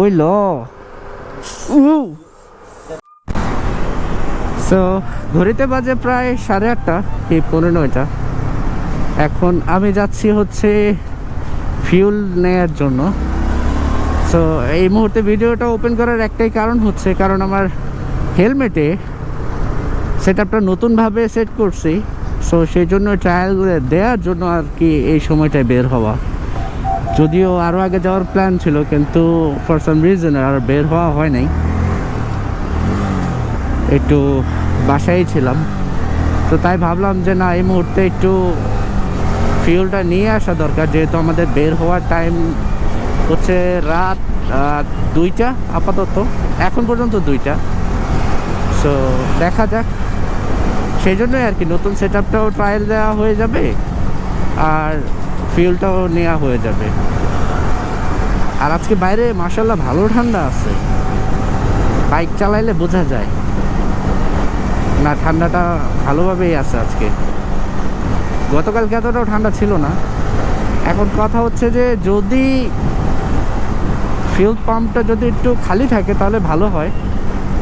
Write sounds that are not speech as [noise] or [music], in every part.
ওই ল। সো ঘড়িতে বাজে প্রায় সাড়ে আটটা কি পনেরো নয়টা। এখন আমি যাচ্ছি হচ্ছে ফিউল নেয়ার জন্য। সো এই মুহূর্তে ভিডিওটা ওপেন করার একটাই কারণ হচ্ছে কারণ আমার হেলমেটে সেট আপটা নতুনভাবে সেট করছি। সো সেই জন্য ট্রায়াল দেওয়ার জন্য আর কি এই সময়টায় বের হওয়া। যদিও আরও আগে যাওয়ার প্ল্যান ছিল, কিন্তু ফর সাম রিজন আর বের হওয়া হয় নাই। একটু বাসায় ছিলাম। তো তাই ভাবলাম যে না, এই মুহূর্তে একটু ফিউলটা নিয়ে আসা দরকার, যেহেতু আমাদের বের হওয়ার টাইম হচ্ছে রাত দুইটা আপাতত। এখন পর্যন্ত দুইটা। সো দেখা যাক। সেই জন্যই আর কি, নতুন সেট আপটাও ট্রায়াল দেওয়া হয়ে যাবে। আর ফিউলটাও নেওয়া হয়ে যাবে। আর আজকে বাইরে মাসাল্লাহ ভালো ঠান্ডা আছে। বাইক চালাইলে বোঝা যায়। না, ঠান্ডাটা ভালোভাবেই আছে আজকে। গতকালকে এতটাও ঠান্ডা ছিল না। এখন কথা হচ্ছে যে, যদি ফিউল পাম্পটা যদি একটু খালি থাকে তাহলে ভালো হয়।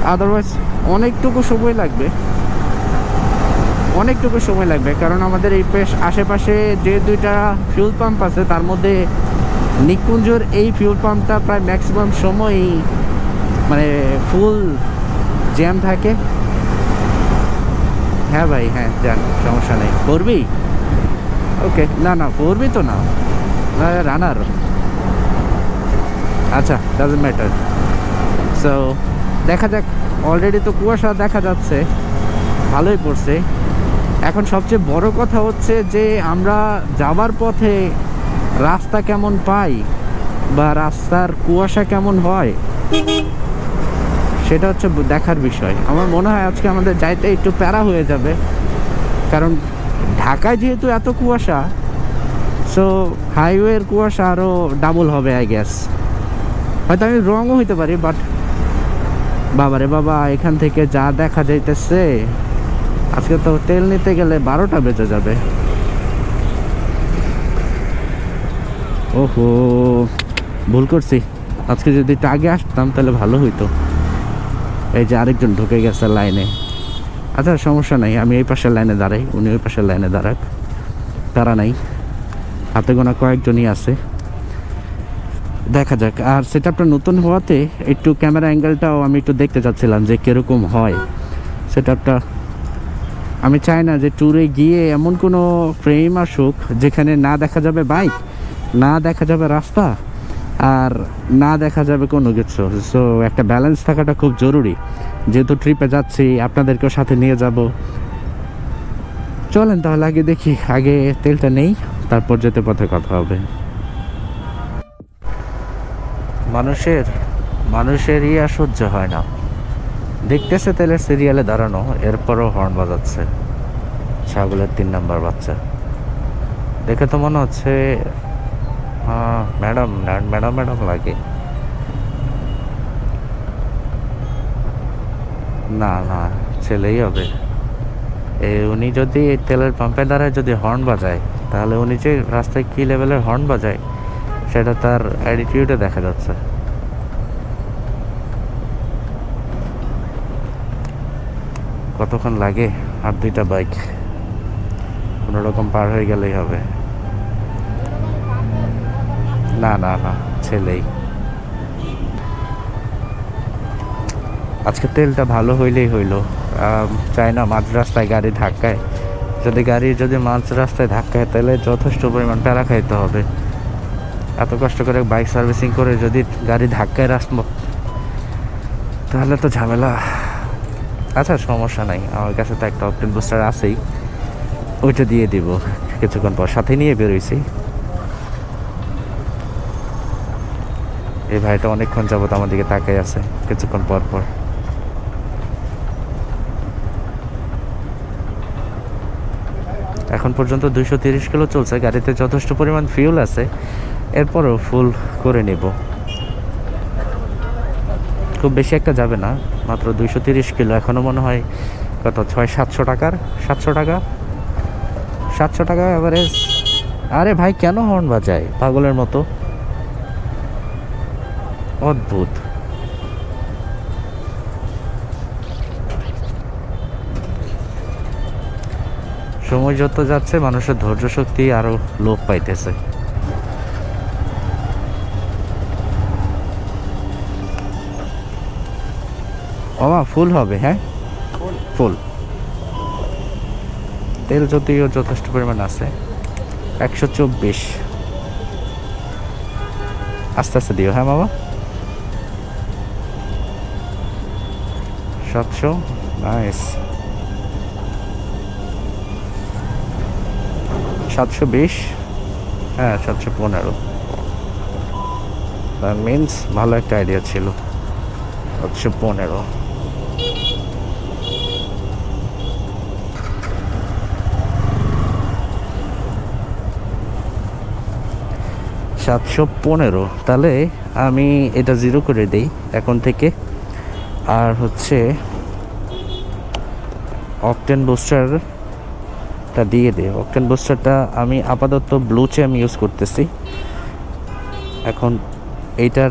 আদারওয়াইজ অনেকটুকু সময় লাগবে। অনেকটুকু সময় লাগবে, কারণ আমাদের এই পেশ, আশেপাশে যে দুইটা ফিউল পাম্প আছে, তার মধ্যে নিকুঞ্জর এই ফিউল পাম্পটা প্রায় ম্যাক্সিমাম সময়ই মানে ফুল জ্যাম থাকে। হ্যাঁ ভাই হ্যাঁ যান, সমস্যা নেই। করবি ওকে না না করবি তো না। রানার আচ্ছা ডাজন্ট ম্যাটার সো দেখা যাক অলরেডি তো কুয়াশা দেখা যাচ্ছে। ভালোই পড়ছে। এখন সবচেয়ে বড় কথা হচ্ছে যে আমরা যাবার পথে রাস্তা কেমন পাই বা রাস্তার কুয়াশা কেমন হয়, সেটা হচ্ছে দেখার বিষয়। আমার মনে হয় আজকে আমাদের যাইতে একটু প্যারা হয়ে যাবে। কারণ ঢাকায় যেহেতু এত কুয়াশা সো হাইওয়ের কুয়াশা আরও ডাবল হবে আই গ্যাস হয়তো আমি রঙও হইতে পারি বাট বাবারে বাবা, এখান থেকে যা দেখা যাইতেছে আজকে তো তেল নিতে গেলে বারোটা বেজে যাবে। ওহো, ভুল করছি। আজকে যদি একটু আগে আসতাম তাহলে ভালো হইতো। এই যে আরেকজন ঢুকে গেছে লাইনে। আচ্ছা সমস্যা নাই, আমি এই পাশের লাইনে দাঁড়াই, উনি ওই পাশের লাইনে দাঁড়াক। তারা নাই। হাতে গোনা কয়েকজনই আছে। দেখা যাক, আর সেটা আপনার নতুন হওয়াতে একটু ক্যামেরা অ্যাঙ্গেলটাও আমি একটু দেখতে চাচ্ছিলাম যে কীরকম হয়। সেটা আমি চাই না যে ট্যুরে গিয়ে এমন কোনো ফ্রেম আসুক যেখানে না দেখা যাবে বাইক না দেখা যাবে রাস্তা, আর না দেখা যাবে কোনো কিছু। সো একটা ব্যালেন্স থাকাটা খুব জরুরি। যেহেতু ট্রিপে যাচ্ছি, আপনাদেরকেও সাথে নিয়ে যাব। চলেন তাহলে আগে দেখি, আগে তেলটা নেই, তারপর যেতে পথে কথা হবে। মানুষের মানুষের ইয়া সহ্য হয় না। দেখতেছে তেলের সিরিয়ালে দাঁড়ানো, এরপরও হর্ন বাজাচ্ছে। ছাগলের তিন নাম্বার বাচ্চা। দেখে তো মনে হচ্ছে ম্যাডাম ম্যাডাম ম্যাডাম লাগে। না না, ছেলেই হবে। এ, উনি যদি তেলের পাম্পের দ্বারা যদি হর্ন বাজায়, তাহলে উনি যে রাস্তায় কী লেভেলের হর্ন বাজায়, সেটা তার অ্যাটিটিউডে দেখা যাচ্ছে। কতক্ষণ লাগে? আর দুইটা বাইক কোনো রকম পার হয়ে গেলেই হবে। না না না, ছেলেই। আজকে তেলটা ভালো হইলেই হইল। চাই না মাঝ রাস্তায় গাড়ি ধাক্কায়। যদি গাড়ি, যদি মাঝ রাস্তায় ধাক্কায়, তাহলে যথেষ্ট পরিমাণ প্যারা খাইতে হবে। এত কষ্ট করে বাইক সার্ভিসিং করে যদি গাড়ি ধাক্কায় রাস্তা তাহলে তো ঝামেলা। আচ্ছা সমস্যা নাই। আমার কাছে তো একটা অপটেন বুস্টার আছেই। ওইটা দিয়ে দিব। কিছুক্ষণ পর সাথে নিয়ে বেরোইছি এই ভাইটা অনেকক্ষণ যাবত আমার দিকে তাকাই আছে, কিছুক্ষণ পর পর। এখন পর্যন্ত দুইশো তিরিশ কিলো চলছে। গাড়িতে যথেষ্ট পরিমাণ ফিউল আছে। এরপরও ফুল করে নেব। খুব বেশি একটা যাবে না। মাত্র দুইশো তিরিশ কিলো। এখনও মনে হয় কত? ছয়, সাতশো টাকার? সাতশো টাকা? সাতশো টাকা অ্যাভারেজ আরে ভাই, কেন হর্ন বাজায়? পাগলের মতো। অদ্ভুত। সময় যত যাচ্ছে, মানুষের ধৈর্য শক্তি আরও লোপ পাইতেছে। ফুল হবে হ্যাঁ? ফুল? তেল যদিও যথেষ্ট পরিমাণ আছে। একশো চব্বিশ। আস্তে আস্তে দিও হ্যাঁ বাবা সাতশো নাইস। সাতশো বিশ হ্যাঁ সাতশো পনেরো। মিন্স ভালো একটা আইডিয়া ছিল। সাতশো পনেরো। সাতশো পনেরো। তাহলে আমি এটা জিরো করে দেই এখন থেকে। আর হচ্ছে অকটেন বুস্টারটা দিয়ে দিই অকটেন বুস্টারটা আমি আপাতত ব্লুচে আমি ইউজ করতেছি। এখন এইটার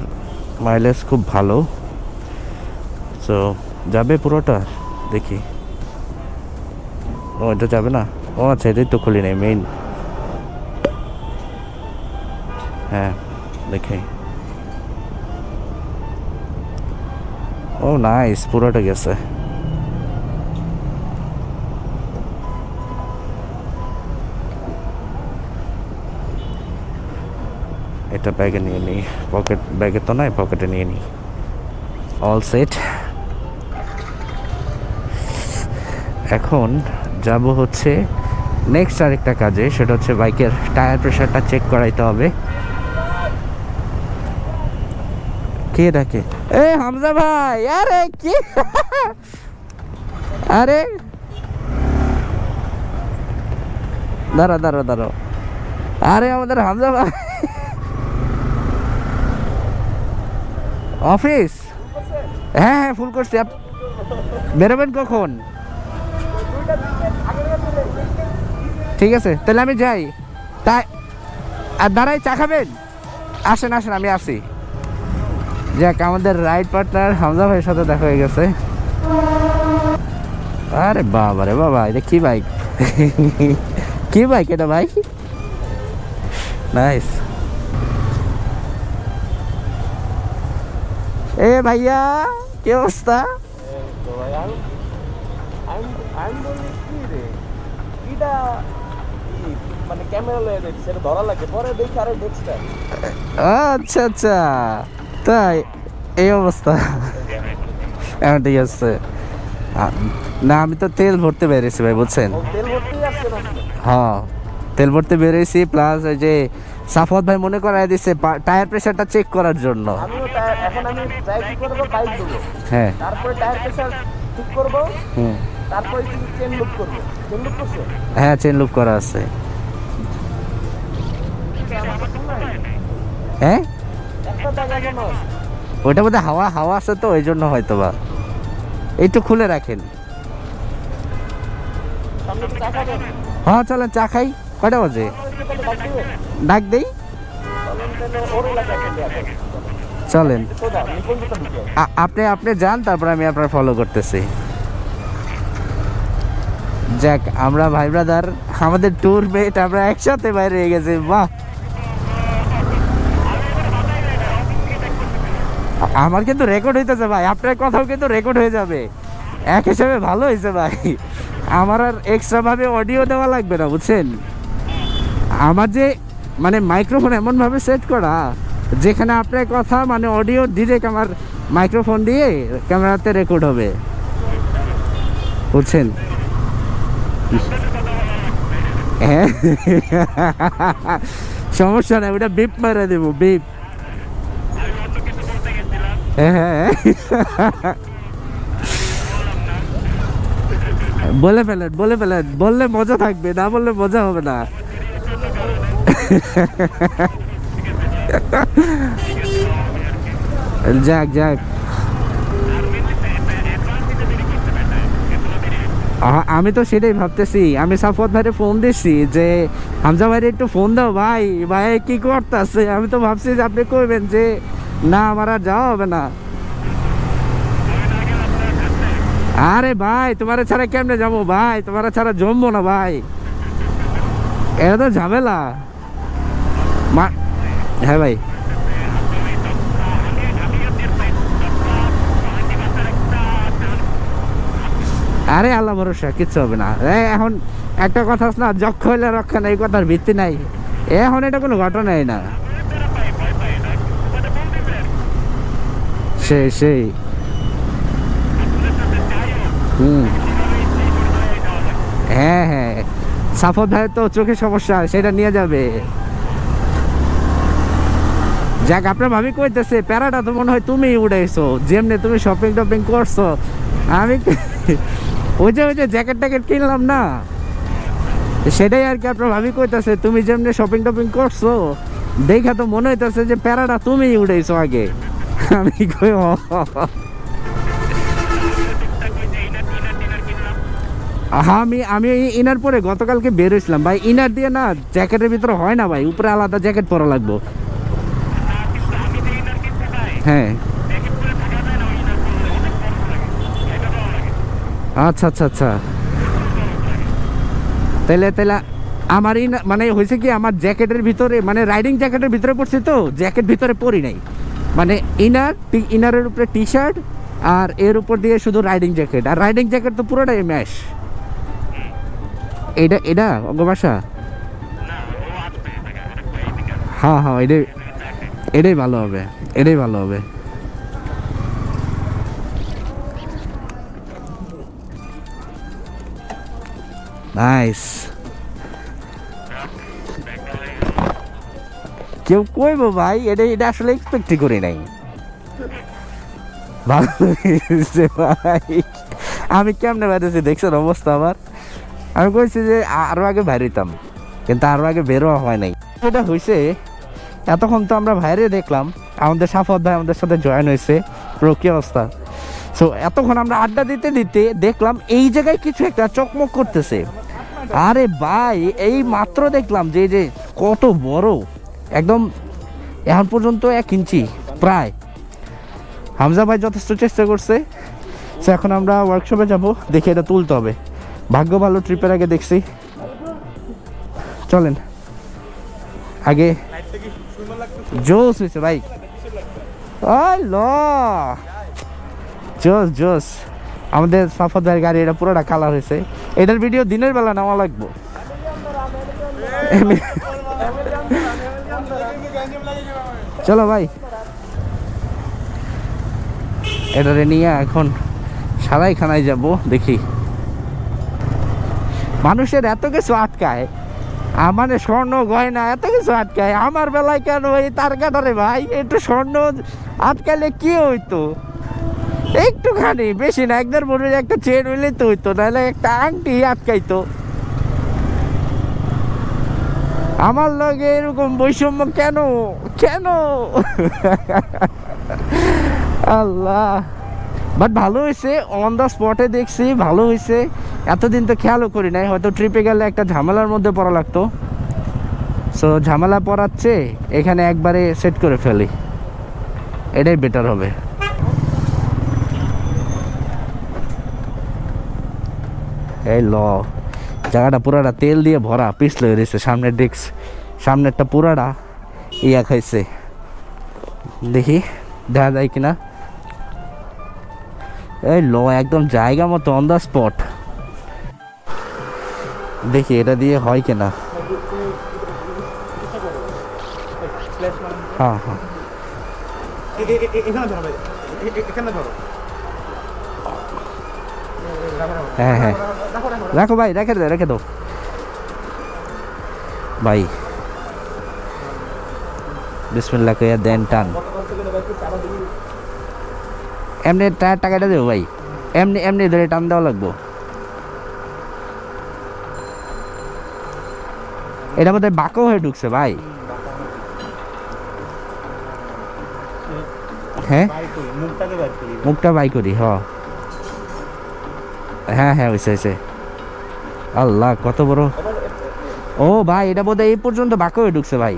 মাইলেজ খুব ভালো। তো যাবে পুরোটা? দেখি। ও, এটা যাবে না? ও আচ্ছা এটাই তো খুলি নেই মেইন হ্যাঁ দেখি। ও নাইস পুরোটা গেছে। এটা ব্যাগে নিয়ে নিই পকেট, ব্যাগে তো নয় পকেটে নিয়ে নিই অল সেট এখন যাব হচ্ছে নেক্সট আরেকটা কাজে, সেটা হচ্ছে বাইকের টায়ার প্রেশারটা চেক করাইতে হবে। কে ডাকে? এ হামজা ভাই, আরে কি? আরে। দাঁড়া দাঁড়া দাঁড়া আরে আমাদের হামজা ভাই। অফিস? হ্যাঁ হ্যাঁ ফুল করছি। বেরোবেন কখন? ঠিক আছে, তাহলে আমি যাই। তাই আর দাঁড়াই, চা খাবেন? আসেন আসেন, আমি আসি। যাক, আমাদের রাইড পার্টনার হামজা ভাইয়ের সাথে দেখা হয়ে গেছে। আরে বাবা রে বাবা, এটা কি বাইক [laughs] কি বাইক এটা ভাই? নাইস এ ভাইয়া, কি অবস্থা? আচ্ছা আচ্ছা। তাই এই অবস্থা। এখন ঠিক আছে। না আমি তো তেল ভরতে বেরিয়েছি ভাই বুঝছেন? হ্যাঁ তেল ভরতে বেরিয়েছি প্লাস ওই যে সাফত ভাই মনে করাই দিচ্ছে টায়ার প্রেশারটা চেক করার জন্য। হ্যাঁ। তারপরে টায়ার প্রেশার ঠিক করব। হুম। তারপরে চেন লুক করব। চেন লুক করছ? হ্যাঁ চেন লুপ করা আছে। হ্যাঁ? ওইটা বোধহয় হাওয়া হাওয়া আছে তো, ওই জন্য হয়তো বা একটু খুলে রাখেন। হ্যাঁ চলেন, চা খাই। কয়টা বাজে? ডাক দেই। চলেন। আপনি আপনি যান, তারপর আমি আপনার ফলো করতেছি। যাক, আমরা ভাই ব্রাদার আমাদের ট্যুর মেট আমরা একসাথে বাইরে গেছি। বাহ! আমার কিন্তু রেকর্ড হইতেছে ভাই, আপনার কথাও কিন্তু রেকর্ড হয়ে যাবে। এক হিসাবে ভালো হয়েছে ভাই। আমার আর এক্সট্রা ভাবে অডিও দেওয়া লাগবে না, বুঝছেন? আমার যে মানে মাইক্রোফোন এমনভাবে সেট করা, যেখানে আপনার কথা মানে অডিও ডিরেক্ট আমার মাইক্রোফোন দিয়ে ক্যামেরাতে রেকর্ড হবে? বুঝছেন? হ্যাঁ? সমস্যা নাই, ওটা বিপ মারা দেবো বিপ হ্যাঁ বলে ফেলেন বলে ফেলেন। বললে মজা থাকবে, না বললে মজা হবে না। যাক যাক। আমি তো সেটাই ভাবতেছি। আমি সাফত ভাইরে ফোন দিচ্ছি যে, হামজা ভাইরে একটু ফোন দাও ভাই। ভাই, কি করতেছে? আমি তো ভাবছি যে আপনি কইবেন যে না, আমার আর যাওয়া হবে না। আরে ভাই তোমার ছাড়া কেমনে যাব ভাই? তোমার ছাড়া জমবো না ভাই। এটা তো ঝামেলা। হ্যাঁ ভাই। আরে আল্লাহ ভরসা, কিচ্ছু হবে না। এখন একটা কথা না যক্ষ হইলে রক্ষা নাই কথার ভিত্তি নাই। এখন এটা কোনো ঘটনাই না। সেই সেই। হুম। হ্যাঁ হ্যাঁ। সাফর ভাই তো চোখের সমস্যা, সেটা নিয়ে যাবে। যাক, আপনার ভাবি কইতেছে, প্যারাটা তো মনে হয় তুমি উড়াইছো, যেমনি তুমি শপিং টপিং করছ। আমি [laughs] ওই যে ওই যে জ্যাকেট ট্যাকেট কিনলাম না? সেটাই আর কি আপনার ভাবি কইতাছে, তুমি যেমনি শপিং টপিং করছ, দেখা তো মনে হইতাছে যে প্যারাটা তুমি উড়াইছো আগে। ও হ্যাঁ আমি আমি ইনার পরে গতকালকে বের হয়েছিলাম। ভাই, ইনার দিয়ে না জ্যাকেটের ভিতরে হয় না ভাই, উপরে আলাদা জ্যাকেট পরা লাগবো। হ্যাঁ। আচ্ছা আচ্ছা আচ্ছা। তাহলে তাহলে আমার মানে হয়েছে কি, আমার জ্যাকেটের ভিতরে মানে রাইডিং জ্যাকেটের ভিতরে পড়ছি তো, জ্যাকেট ভিতরে পরি নাই। মানে ইনার ইনারের উপরে টি শার্ট আর এর উপর দিয়ে শুধু রাইডিং জ্যাকেট আর রাইডিং জ্যাকেট তো পুরোটাই ম্যাশ এটা এটা অঙ্গবাসা হ্যাঁ হ্যাঁ এটাই এটাই ভালো হবে, এটাই ভালো হবে। নাইস কেউ কইবো ভাই, এটা এটা আসলে এক্সপেক্টই করি নাই। ভাই। আমি কেমনে বেরোছি দেখছেন অবস্থা আমার? আমি কইছি যে আরও আগে বাইরে হইতাম, কিন্তু আরও আগে বেরোয়া হয় নাই। এটা হয়েছে এতক্ষণ তো আমরা বাইরে দেখলাম, আমাদের সাফত ভাই আমাদের সাথে জয়েন হয়েছে পুরো কি অবস্থা? সো এতক্ষণ আমরা আড্ডা দিতে দিতে দেখলাম এই জায়গায় কিছু একটা চকমক করতেছে। আরে ভাই, এই মাত্র দেখলাম যে যে কত বড়। একদম এখন পর্যন্ত এক ইঞ্চি, প্রায়। হামজা ভাই যথেষ্ট চেষ্টা করছে। সো এখন আমরা ওয়ার্কশপে যাব, দেখে এটা তুলতে হবে। ভাগ্য ভালো ট্রিপের আগে দেখছি। চলেন। আগে জোস হয়েছে ভাই। ল জোস জোস আমাদের সাফত ভাইয়ের গাড়ি এটা পুরোটা কালার হয়েছে। এটার ভিডিও দিনের বেলা নেওয়া লাগবো। চলো ভাই। এটারে নিয়ে এখন সারাই খানায় যাব, দেখি। মানুষের এত কিছু আটকায় আ- মানে স্বর্ণ গয়না এত কিছু আটকায়, আমার বেলায় কেন এই তার কাটারে ভাই? একটু স্বর্ণ আটকালে কি হইতো? একটুখানি, বেশি না, একদের মনে একটা চেন হইলে তো হইতো, নাহলে একটা আংটি আটকাইতো। আমার লগে এরকম বৈষম্য কেন? কেন? আল্লাহ। বাট ভালো হয়েছে অন দ্য স্পটে দেখছি, ভালো হয়েছে। এতদিন তো খেয়ালও করি নাই, হয়তো ট্রিপে গেলে একটা ঝামেলার মধ্যে পড়া লাগতো। সো ঝামেলা পড়াচ্ছে, এখানে একবারে সেট করে ফেলি। এটাই বেটার হবে। এই ল। জায়গাটা পুরাটা তেল দিয়ে ভরা পিছলে রয়েছে সামনের ডিস্ক সামনেরটা পুরাটা ইয়া খাইছে। দেখি, দেখা যায় কিনা? এই ল, একদম জায়গা মতো অন দ্য স্পট দেখি, এটা দিয়ে হয় কিনা? হ্যাঁ হ্যাঁ। হ্যাঁ হ্যাঁ। রাখো ভাই, রেখে দে, রেখে দাও ভাই। বিসমিল্লাহ কইয়া দেন টান। এমনি টায়ার টাকাটা দেবো ভাই। এমনি এমনি ধরে টান দেওয়া লাগবো। এটা বোধহয় বাঁকো হয়ে ঢুকছে ভাই। হ্যাঁ? মুখটা বাই করি, হ। হ্যাঁ হ্যাঁ হয়েছে হয়েছে আল্লাহ, কত বড়? ও ভাই, এটা বোধহয় এই পর্যন্ত বাক হয়ে ঢুকছে ভাই।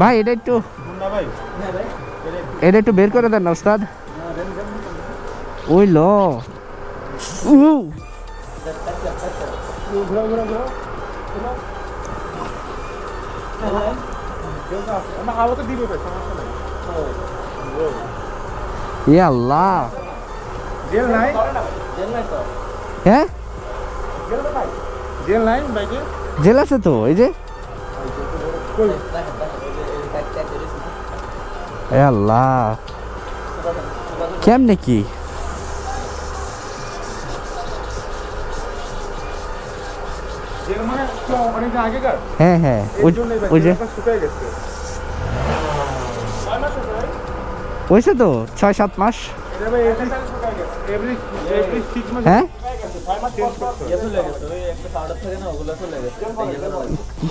ভাই, এটা একটু এটা একটু বের করে দেন না, ওস্তাদ। ওই ল দিবে ভাই সমস্যা নাই এ আল্লাহ জেল নাই হ্যাঁ জেল নাই বাইকে জেল আছে তো এই যে কই এ আল্লাহ কেমনে কি জেল মানে তো অনেক আগেকার হ্যাঁ হ্যাঁ এর ওই- জন্যই ভাই ওই যে জেলটা শুকায় গেছে ছয় মাস হয়েছে ভাই? হয়েছে তো? ছয় সাত মাস? হ্যাঁ?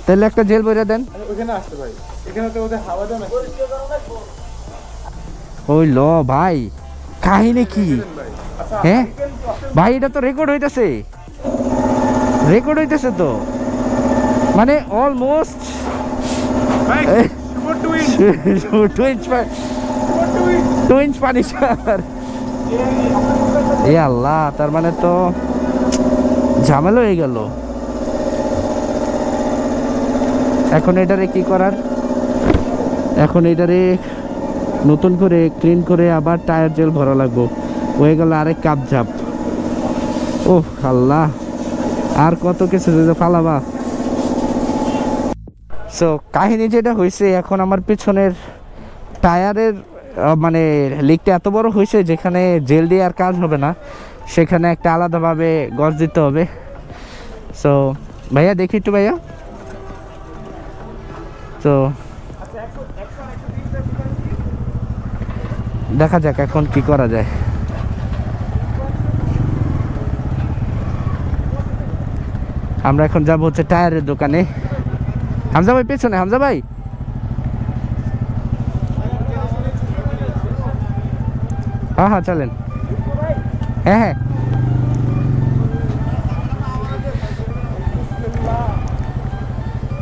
তাহলে একটা জেল বইরা দেন। ওই ল ভাই কাহিনী কি? হ্যাঁ? ভাই এটা তো রেকর্ড হইতেছে। রেকর্ড হইতেছে তো। মানে almost two inch two inch পানি স্যার এ আল্লাহ, তার মানে তো ঝামেলা হয়ে গেল। এখন এটারে কি করার? এখন এটারে নতুন করে ক্লিন করে আবার টায়ার জেল ভরা লাগবো। হয়ে গেল আরেক কাপ ঝাপ। ও আল্লাহ, আর কত কিছু ফালাবা। সো কাহিনী যেটা হয়েছে এখন আমার পিছনের টায়ারের মানে লিকটা এত বড় হয়েছে যেখানে জেল দিয়ে আর কাজ হবে না, সেখানে একটা আলাদাভাবে গজ দিতে হবে। সো ভাইয়া দেখি একটু ভাইয়া। তো দেখা যাক এখন কি করা যায়। আমরা এখন যাব হচ্ছে টায়ারের দোকানে। হামজা ভাই পেছনে, হামজা ভাই? হ্যাঁ হ্যাঁ চলেন। হ্যাঁ হ্যাঁ।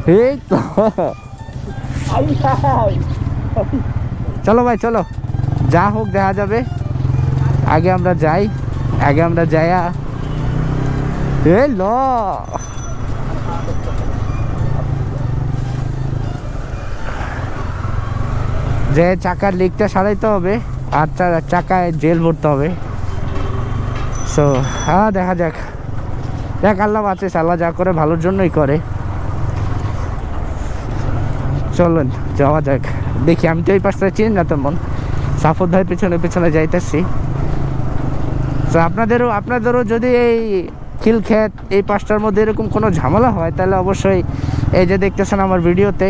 এই তো। চলো ভাই, চলো। যা হোক, দেখা যাবে। আগে আমরা যাই, আগে আমরা যাইয়া ল। যে চাকার লিকটা সারাইতে হবে। আর চাকায় জেল ভরতে হবে। সো হ্যাঁ দেখা যাক। দেখ আল্লাহ আছে আল্লাহ যা করে, ভালোর জন্যই করে। চলুন, যাওয়া যাক। দেখি, আমি তো এই পাশটা চিনি না তেমন। সাফর ভাই পেছনে পেছনে যাইতেছি। তো আপনাদেরও আপনাদেরও যদি এই খিলক্ষেত, এই পাশটার মধ্যে এরকম কোনো ঝামেলা হয়, তাহলে অবশ্যই এই যে দেখতেছেন আমার ভিডিওতে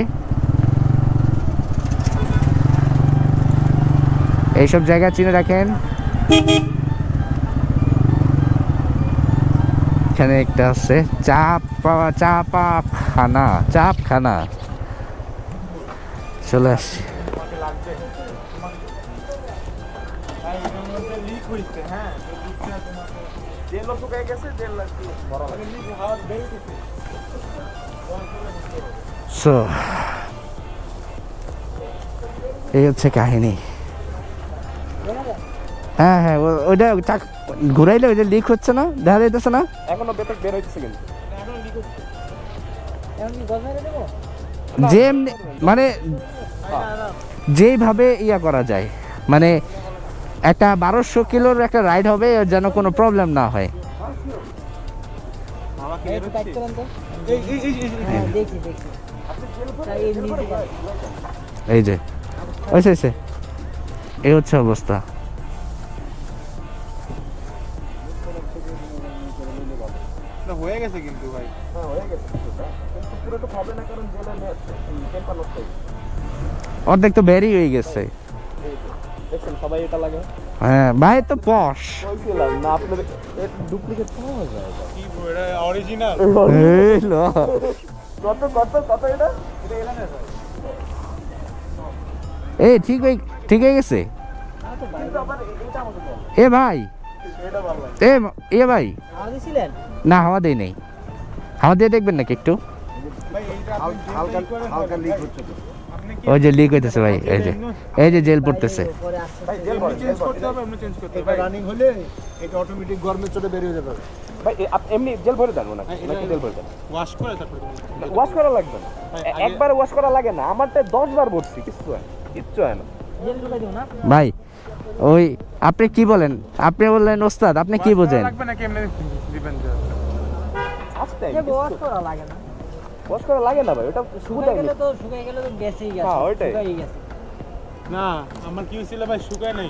এইসব জায়গা চিনে রাখেন। এখানে একটা আছে, চাপ পাওয়া চাপা খানা চাপ খানা চলে আসছি। এই হচ্ছে কাহিনী। হ্যাঁ হ্যাঁ ওইটা চাক ঘুরাইলে ওইটা লিক হচ্ছে না দেখা যাইতেছে না এখনও বেতক বের হইতেছে কিন্তু যে মানে যেইভাবে ইয়া করা যায় মানে একটা বারোশো কিলোর একটা রাইড হবে যেন কোনো প্রবলেম না হয় এই যে এই হচ্ছে অবস্থা হয়ে গেছে কিন্তু ভাই। হ্যাঁ হয়ে গেছে কিন্তু পুরো তো হবে না কারণ জেলে টেম্পার নষ্ট অর্ধেক তো বেরই হয়ে গেছে। দেখছেন সবাই এটা লাগে। হ্যাঁ ভাই তো পশ। বলছিলাম না ডুপ্লিকেট পাওয়া যায় কি এটা অরিজিনাল [laughs] এই লো। কত কত কত এটা? এটা ভাই। এই ঠিক হয়ে ঠিক হয়ে গেছে? এ- বল। এ ভাই এ এ ভাই। না হাওয়া দেই নেই। হাওয়া দিয়ে দেখবেন নাকি একটু? ওই যে লিক হইতেছে ভাই এই যে এই যে জেল পড়তেছে। এমনি জেল ভরে দেন ওনাকে হ্যাঁ, ওনাকে এটা- জেল ভরে দেন? ওয়াশ করে তারপরে ওয়াশ করা। লাগবে না। একবার ওয়াশ করা লাগে না আমারটা দশ বার ভরছি কিচ্ছু হয় কিচ্ছু হয় না। ভাই ওই আপনি কি বলেন? আপনি বললেন ওস্তাদ আপনি কি বোঝেন? লাগে না। লাগে না ভাই ওটা শুকাই গেলে তো শুকাই গেলে তো গেছেই গেছে। হ্যাঁ, ওইটাই। গেছে। না আমার কি হয়েছিল ভাই শুকায় নাই।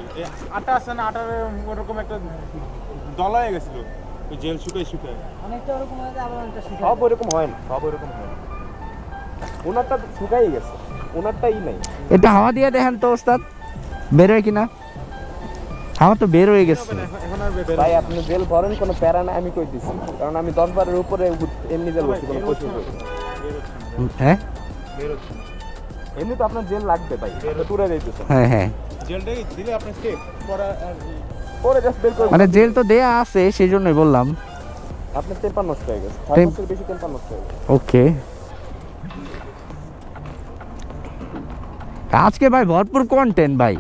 আটা আছে না আটার ওরকম একটা দলা হয়ে গেছিল। ওই জেল শুকায় শুকায়। অনেকটা ওরকম হয়ে আবার অনেকটা সব ওরকম হয় না সব ওরকম হয় না। ওনারটা শুকাই গেছে ওনারটাই নাই। এটা হাওয়া দিয়ে দেখেন তো ওস্তাদ। বেরোয় কিনা? হাওয়া তো বের হয়ে গেছে। ভাই আপনি জেল ভরেন কোনো প্যারা না আমি কই দিছি কারণ আমি দশ বারের উপরে এমনি জেল ভরছি কোনো না। হ্যাঁ? এমনি তো আপনার জেল লাগবে ভাই। টুরে যাইতেছে হ্যাঁ হ্যাঁ। জেলটাই দিলে আপনার সেফ পরে পরে জাস্ট বের করে মানে জেল তো দেয়া আছে সেই জন্যই বললাম। আপনার টেম্পার নষ্ট হয়ে গেছে। ছয় বছর বেশি টেম্পার নষ্ট হয়ে গেছে। ওকে। আজকে ভাই ভরপুর কন্টেন্ট ভাই।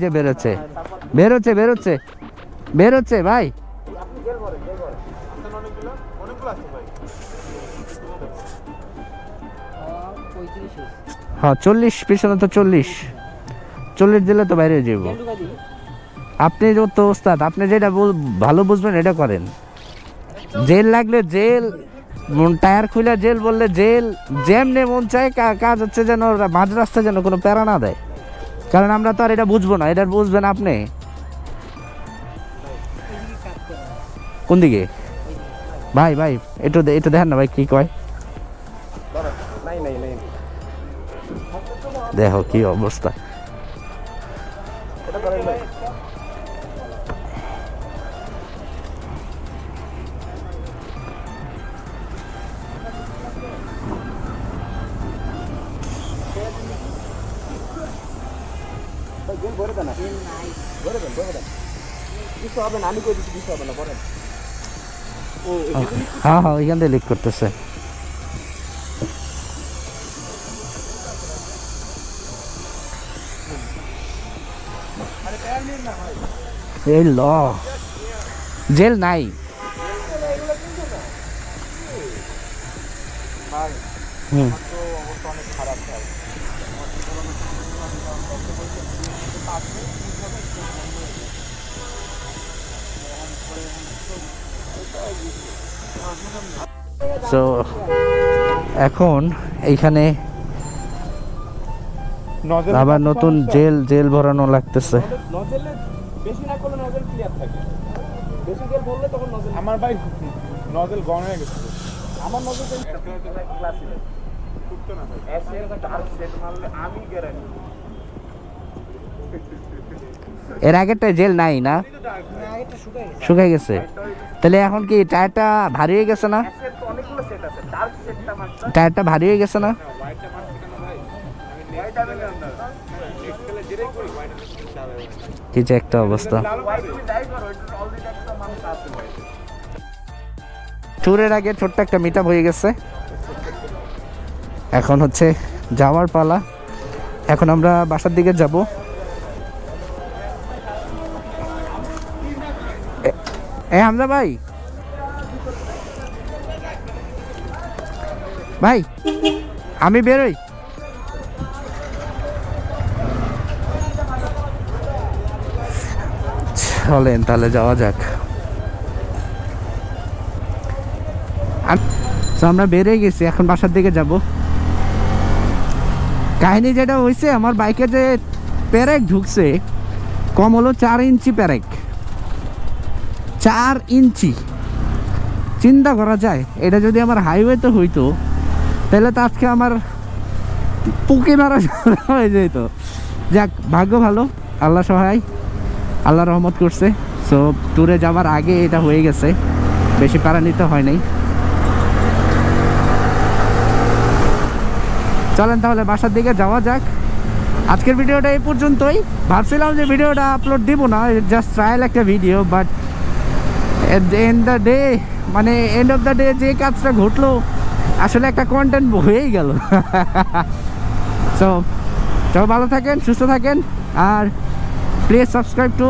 যে বেরোচ্ছে। বেরোচ্ছে বেরোচ্ছে। বেরোচ্ছে, ভাই। হ্যাঁ চল্লিশ, পিছনে তো চল্লিশ। চল্লিশ দিলে তো বাইরে যাব। আপনি তো ওস্তাদ, আপনি যেটা ভালো বুঝবেন, এটা করেন। জেল লাগলে জেল টায়ার খুলে জেল বললে জেল। যেমনে মন চায় কাজ হচ্ছে যেন, মাঝ রাস্তায় যেন কোনো প্যারা না দেয়। কারণ আমরা তো আর এটা বুঝব না, এটা বুঝবেন আপনি। কোন দিকে? ভাই ভাই, একটু একটু দেখেন না ভাই, কি কয়? দেখো কি অবস্থা। এটা করেন ভাই ভাই, জেল ভরে দেন না। দেন, ভরে দেন। কিছু হবে না আমি কই দিচ্ছি কিছু হবে না ভরেন হ্যাঁ হ্যাঁ ওইখান থেকে লিক করতেছে। এই ল। জেল নাই। হুম। সো এখন এইখানে আবার নতুন জেল জেল ভরানো লাগতেছে। বেশি না করলে নজেল ক্লিয়ার থাকে। বেশি জেল ভরলে তখন নজেল আমার ভাই নজেল গন হয়ে গেছে। আমার নজেল ক্লাসিক টুকতো না ভাই। এসএর ডার্ক সেট মারলে আমি গ্যারান্টি এর আগেরটা জেল নাই না? শুকাই গেছে। তাহলে এখন কি টায়ারটা ভারী হয়ে গেছে না? টায়ারটা ভারী হয়ে গেছে না? কি যে একটা অবস্থা। ট্যুরের আগে ছোট্ট একটা মিট হয়ে গেছে। এখন হচ্ছে যাওয়ার পালা। এখন আমরা বাসার দিকে যাব। এ হামজা ভাই। ভাই, আমি বেরোই। চলেন তাহলে যাওয়া যাক। আমরা বেরিয়ে গেছি, এখন বাসার দিকে যাব। কাহিনী যেটা হয়েছে আমার বাইকে যে প্যারেক ঢুকছে, কম হলো চার ইঞ্চি প্যারেক চার ইঞ্চি। চিন্তা করা যায়, এটা যদি আমার হাইওয়েতে হইতো, তাহলে তো আজকে আমার পুকে মারা হয়ে যেত। যাক, ভাগ্য ভালো, আল্লাহ সহায়, আল্লাহ রহমত করছে। সো ট্যুরে যাওয়ার আগে এটা হয়ে গেছে, বেশি প্যারা নিতে হয় নাই। চলেন তাহলে বাসার দিকে যাওয়া যাক। আজকের ভিডিওটা এই পর্যন্তই। ভাবছিলাম যে ভিডিওটা আপলোড দিব না জাস্ট ট্রায়াল একটা video but end the day মানে এন্ড অফ দ্য ডে যে কাজটা ঘটলো, আসলে একটা কন্টেন্ট হয়েই গেল। [laughs] সো সব ভালো থাকেন, সুস্থ থাকেন, আর please subscribe to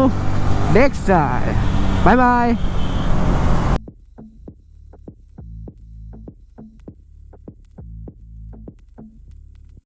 Dexter bye bye